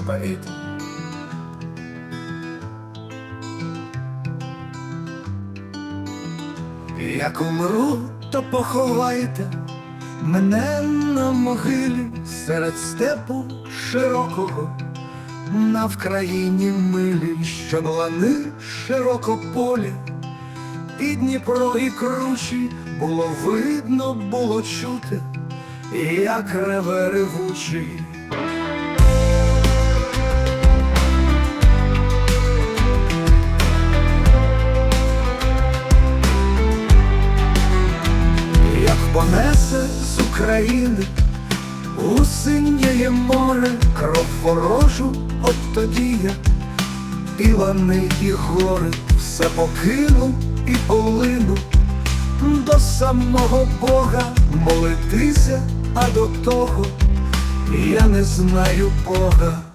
заповіт. Як умру, то поховайте мене на могилі серед степу широкого, на Вкраїні милі, що лани широкополі, і Дніпро, і кручі було видно, було чути, як реве ревучий. Понесе з України у синє море кров ворожу, от тоді я і лани, і гори все покину і полину до самого Бога молитися, а до того я не знаю Бога.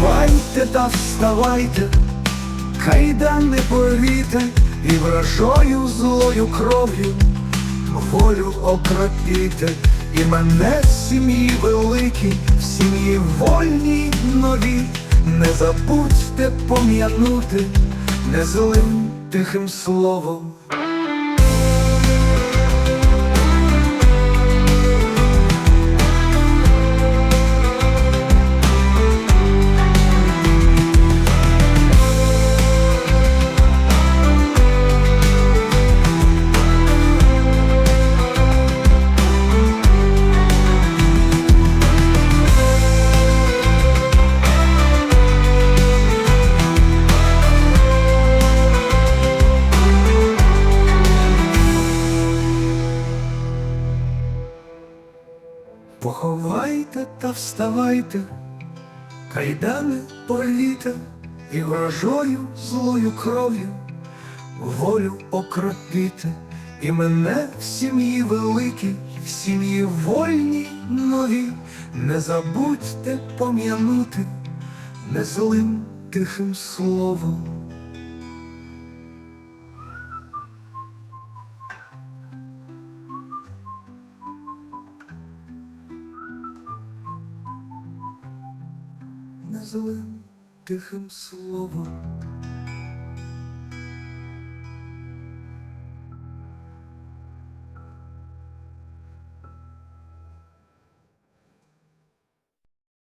Поховайте та вставайте, кайдани порвіте і вражою злою кров'ю. Волю окропіте, і мене сім'ї великій, в сім'ї вольній новій, не забудьте пом'янути не злим тихим словом. Поховайте та вставайте, кайдани порвіте і вражою злою кров'ю волю окропіте, і мене в сім'ї великій, в сім'ї вольній новій, не забудьте пом'янути не злим тихим словом. Злим тихим словом.